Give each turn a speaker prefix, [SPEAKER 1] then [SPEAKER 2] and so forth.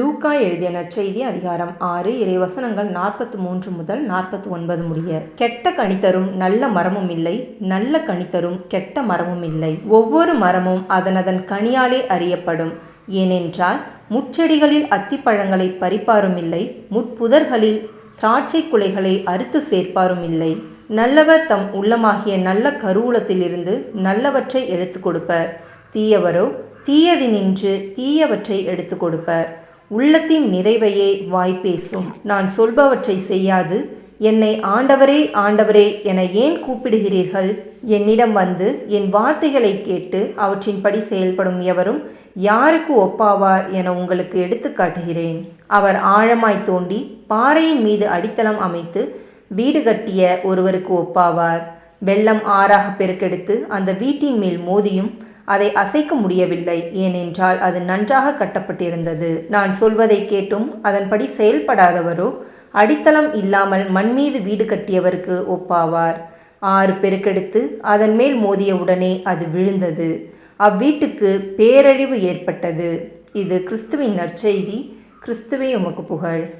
[SPEAKER 1] லூக்கா எழுதிய நற்செய்தி அதிகாரம் ஆறு இறைவசனங்கள் நாற்பத்து மூன்று முதல் நாற்பத்தி ஒன்பது முடிய. கெட்ட கணித்தரும் நல்ல மரமும் இல்லை. நல்ல கணித்தரும் கெட்ட மரமும் இல்லை. ஒவ்வொரு மரமும் அதனதன் கனியாலே அறியப்படும். ஏனென்றால் முட்செடிகளில் அத்திப்பழங்களை பறிப்பாரும் இல்லை. முட்புதர்களில் திராட்சை குலைகளை அறுத்து சேர்ப்பாரும் இல்லை. நல்லவர் தம் உள்ளமாகிய நல்ல கருவூலத்திலிருந்து நல்லவற்றை எடுத்து கொடுப்பர். தீயவரோ தீயதினின்று தீயவற்றை எடுத்து கொடுப்பர். உள்ளத்தின் நிறைவையே வாய் பேசும். நான் சொல்பவற்றை செய்யாது. என்னை ஆண்டவரே ஆண்டவரே என ஏன் கூப்பிடுகிறீர்கள்? என்னிடம் வந்து என் வார்த்தைகளை கேட்டு அவற்றின்படி செயல்படும் எவரும் யாருக்கு ஒப்பாவார் என உங்களுக்கு எடுத்துக்காட்டுகிறேன் அவர் ஆழமாய் தோண்டி பாறையின் மீது அடித்தளம் அமைத்து வீடு கட்டிய ஒருவருக்கு ஒப்பாவார். வெள்ளம் ஆறாக பெருக்கெடுத்து அந்த வீட்டின் மேல் மோதியும் அதை அசைக்க முடியவில்லை. ஏனென்றால் அது நன்றாக கட்டப்பட்டிருந்தது. நான் சொல்வதை கேட்டும் அதன்படி செயல்படாதவரோ அடித்தளம் இல்லாமல் மண் மீது வீடு கட்டியவருக்கு ஒப்பாவார். ஆறு பெருக்கெடுத்து அதன் மேல் மோதியவுடனே அது விழுந்தது. அவ்வீட்டுக்கு பேரழிவு ஏற்பட்டது. இது கிறிஸ்துவின் நற்செய்தி. கிறிஸ்துவே உமக்கு புகழ்.